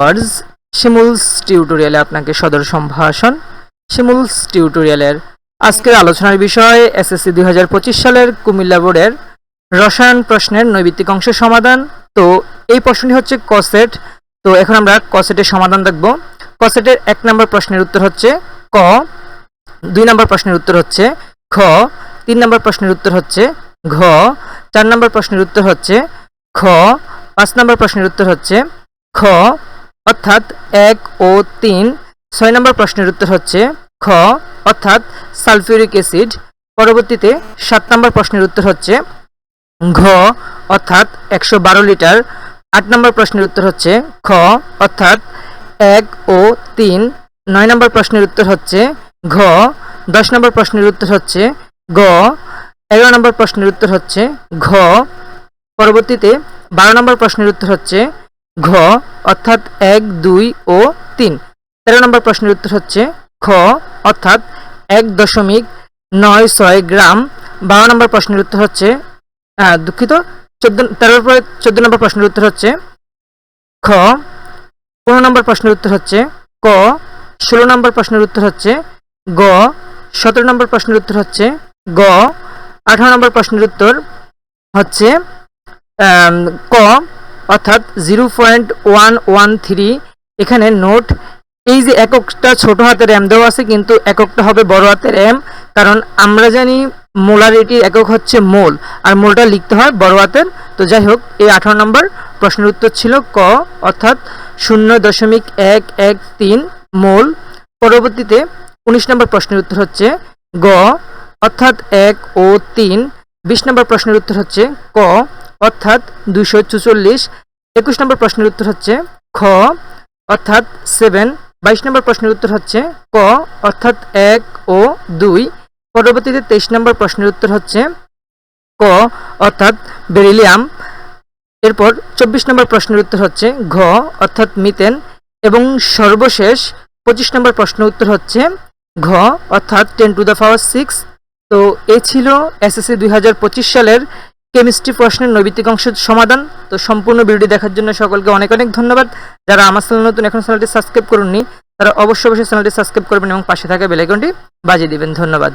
Viewers শিমুলস টিউটোরিয়ালে আপনাকে সদর সম্ভাষণ শিমুলস টিউটোরিয়ালের আজকের আলোচনার বিষয় এসএসসি দুই হাজার পঁচিশ সালের কুমিল্লা বোর্ডের রসায়ন প্রশ্নের নৈবিত্তিক অংশ সমাধান। তো এই প্রশ্নটি হচ্ছে কসেট। তো এখন আমরা কসেটের সমাধান দেখব। কসেটের এক নম্বর প্রশ্নের উত্তর হচ্ছে ক। দুই নম্বর প্রশ্নের উত্তর হচ্ছে খ। তিন নম্বর প্রশ্নের উত্তর হচ্ছে ঘ। চার নম্বর প্রশ্নের উত্তর হচ্ছে খ। পাঁচ নম্বর প্রশ্নের উত্তর হচ্ছে খ। অর্থাৎ এক ও তিন। ছয় নম্বর প্রশ্নের উত্তর হচ্ছে খ, অর্থাৎ সালফিউরিক অ্যাসিড। পরবর্তীতে সাত নম্বর প্রশ্নের উত্তর হচ্ছে ঘ, অর্থাৎ একশো বারো লিটার। আট নম্বর প্রশ্নের উত্তর হচ্ছে খ, অর্থাৎ এক ও তিন। নয় নম্বর প্রশ্নের উত্তর হচ্ছে ঘ। দশ নম্বর প্রশ্নের উত্তর হচ্ছে গ। এগারো নম্বর প্রশ্নের উত্তর হচ্ছে ঘ। পরবর্তীতে বারো নম্বর প্রশ্নের উত্তর হচ্ছে ঘ অর্থাৎ এক, দুই ও তিন। তেরো নম্বর প্রশ্নের উত্তর হচ্ছে খ অর্থাৎ এক দশমিক নয় ছয় গ্রাম। বারো নম্বর প্রশ্নের উত্তর হচ্ছে দুঃখিত। চোদ্দ পরে চোদ্দ নম্বর প্রশ্নের উত্তর হচ্ছে খ। পনেরো নম্বর প্রশ্নের উত্তর হচ্ছে ক। ষোলো নম্বর প্রশ্নের উত্তর হচ্ছে গ। সতেরো নম্বর প্রশ্নের উত্তর হচ্ছে গ। আঠারো নম্বর প্রশ্নের উত্তর হচ্ছে ক। অর্থাৎ zero point one one three, এখানে নোট, এই যে এককটা ছোট হাতের এম দেওয়া আছে, কিন্তু এককটা হবে বড় হাতের এম কারণ আমরা জানি মোলারিটির একক হচ্ছে মোল, আর মোলটা লিখতে হয় বড় হাতের। তো যাই হোক, এই আঠারো নম্বর প্রশ্নের উত্তর ছিল ক, অর্থাৎ শূন্য দশমিক এক এক তিন মোল। পরবর্তীতে উনিশ নম্বর প্রশ্নের উত্তর হচ্ছে গ, অর্থাৎ এক ও তিন। বিশ নম্বর প্রশ্নের উত্তর হচ্ছে ক অর্থাৎ দুইশো চুচল্লিশ একুশ নম্বর প্রশ্নের উত্তর হচ্ছে খ, অর্থাৎ সেভেন বাইশ নম্বর প্রশ্নের উত্তর হচ্ছে ক, অর্থাৎ এক ও দুই। পরবর্তীতে তেইশ নম্বর প্রশ্নের উত্তর হচ্ছে ক, অর্থাৎ বেরিলিয়াম। এরপর চব্বিশ নম্বর প্রশ্নের উত্তর হচ্ছে ঘ, অর্থাৎ মিতেন এবং সর্বশেষ পঁচিশ নম্বর প্রশ্ন উত্তর হচ্ছে ঘ, অর্থাৎ ten to the power six. তো এ ছিল এসএসসি দুই হাজার পঁচিশ সালের কেমিস্ট্রি প্রশ্নের নৈবিত্তিক অংশ সমাধান। তো সম্পূর্ণ ভিডিও দেখার জন্য সকলকে অনেক অনেক ধন্যবাদ। যারা আমার চ্যানেল নতুন, এখন চ্যানেলটি সাবস্ক্রাইব করুননি, তারা অবশ্যই অবশ্যই চ্যানেলটি সাবস্ক্রাইব করবেন এবং পাশে থাকা বেলাইকনটি বাজিয়ে দেবেন। ধন্যবাদ।